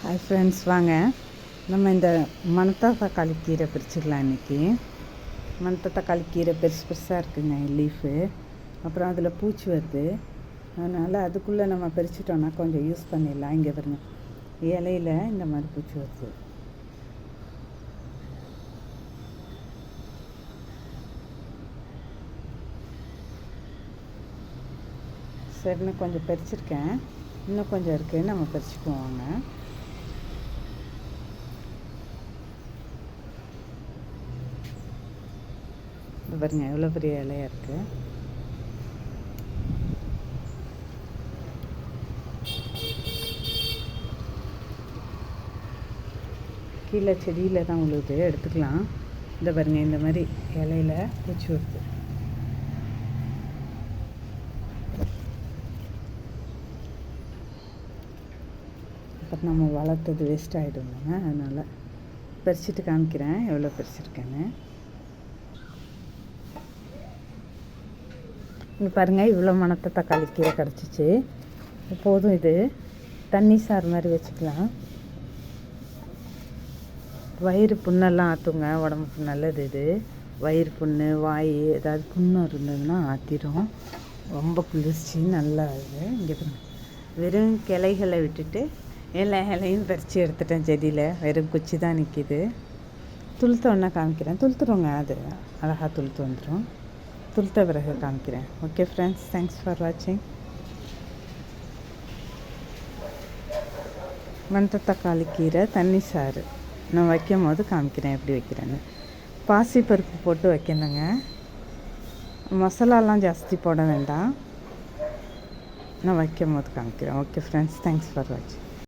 Hi friends வாங்க. நம்ம இந்த மணத்தா தக்காளி கீரை பிரிச்சுக்கலாம் இன்றைக்கி மணத்த தக்காளி கீரை பெருசு பெருசாக இருக்குங்க லீஃபு அப்புறம் அதில் பூச்சி வருது. அதனால் அதுக்குள்ளே நம்ம பறிச்சிட்டோன்னா கொஞ்சம் யூஸ் பண்ணிடலாம். இங்கே வருங்க இலையில இந்த மாதிரி பூச்சி வருது. சரின்னு கொஞ்சம் பறிச்சிருக்கேன் இன்னும் கொஞ்சம் இருக்குது நம்ம பறிச்சுக்குவோங்க இது பாருங்க எவ்வளோ பெரிய இலையாக இருக்குது கீழே செடியில் தான் உழுது எடுத்துக்கலாம். இந்த பாருங்க இந்த மாதிரி இலையில பூச்சி வருது. அப்புறம் நம்ம வளர்த்தது வேஸ்ட் ஆகிடுங்க அதனால் பறிச்சுட்டு காமிக்கிறேன் எவ்வளோ பறிச்சிருக்கேன்னு. இங்கே பாருங்கள் இவ்வளோ மணத்த தக்காளி கீரை கிடச்சிச்சு. போதும் இது. தண்ணி சாறு மாதிரி வச்சுக்கலாம். வயிறு புண்ணெல்லாம் ஆற்றுங்க உடம்புக்கு நல்லது இது. வயிறு புண்ணு வாய் ஏதாவது புண்ணு இருந்ததுன்னா ஆற்றிடும் ரொம்ப குளிர்ச்சி நல்லா இது. இங்கே வெறும் கிளைகளை விட்டுட்டு எல்லா இலையும் பறித்து எடுத்துட்டேன் செடியில். வெறும் குச்சி தான் நிற்கிது துளுத்த ஒன்றா காமிக்கிறேன். துளுத்துருவோங்க அது. அழகாக துளுத்து வந்துடும் துளுத்த பிறகு காமிக்கிறேன் ஓகே ஃப்ரெண்ட்ஸ் தேங்க்ஸ் ஃபார் வாட்சிங் மணத்த தக்காளி கீரை தண்ணி சாறு நான் வைக்கும் போது காமிக்கிறேன் எப்படி வைக்கிறேன்னு பாசி பருப்பு போட்டு வைக்கணுங்க மசாலாலாம் ஜாஸ்தி போட வேண்டாம் நான் வைக்கும் போது காமிக்கிறேன் ஓகே ஃப்ரெண்ட்ஸ் தேங்க்ஸ் ஃபார் வாட்சிங்